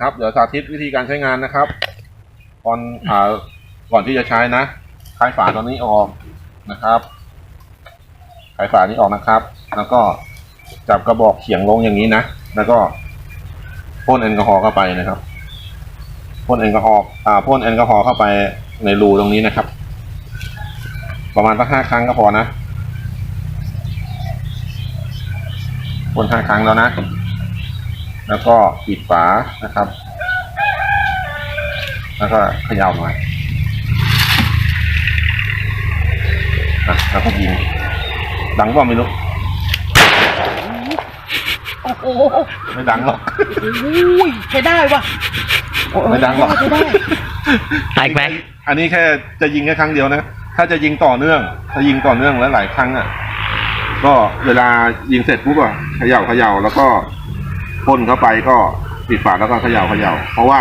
ครับ เดี๋ยวสาธิตวิธีการใช้งานนะครับก่อนอ่าก่อนที่จะใช้นะคลายฝาตัวนี้ออกนะครับคลายฝานี้ออกนะครับ แล้วก็จับกระบอกเขียงลงอย่างนี้นะ แล้วก็พ่นแอลกอฮอล์เข้าไปนะครับพ่นแอลกอฮอล์อ่าพ่นแอลกอฮอล์เข้าไปในรูตรงนี้นะครับ ประมาณสักห้าครั้งก็พอนะพ่นห้าครั้งแล้วนะ แล้วก็ปิดฝานะครับ แล้วก็เขย่าหน่อยอะแล้วก็ยิงดังก็ไม่รู้โอ้โหไม่ดังหรอกอุ้ยใช้ได้ว่ะไม่ดังหรอกใช้ได้แตกไหมอันนี้แค่จะยิงแค่ครั้งเดียวนะ ถ้าจะยิงต่อเนื่อง ถ้ายิงต่อเนื่องแล้วหลายครั้งอะ ก็เวลายิงเสร็จปุ๊บอะเขย่าเขย่าแล้วก็ พ่นเข้าไปก็ปิดฝาแล้วก็เขย่าเขย่าเพราะว่า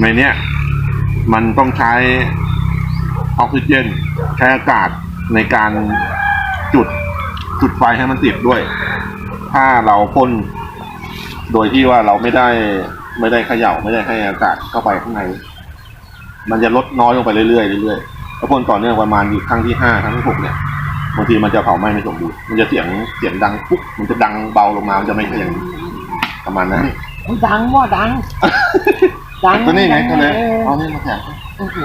ในเนี้ยมันต้องใช้ออกซิเจนใช้อากาศในการจุดจุดไฟให้มันติดด้วย ถ้าเราพ่นโดยที่ว่าเราไม่ได้ไม่ได้เขย่าไม่ได้ให้อากาศเข้าไปข้างใน มันจะลดน้อยลงไปเรื่อยๆเรื่อยๆแล้วพ่นต่อเนื่องประมาณอยู่ครั้งที่ห้าครั้งที่หกเนี่ยบางทีมันจะเผาไหม้ไม่สมบูรณ์มันจะเสียงเสียงดังปุ๊บมันจะดังเบาลงมามันจะไม่ใช่อย่าง ประมาณนั้นอุ๊ยดังว่ะดัง ดังก็นี่ไงก็เลยเออเอานี่มาแข่งโอ้โห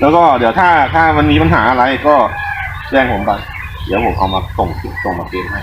แล้วก็เดี๋ยวถ้าถ้ามันมีปัญหาอะไรก็แจ้งผมไปเดี๋ยวผมเอามาส่งส่งมาเกณฑ์ให้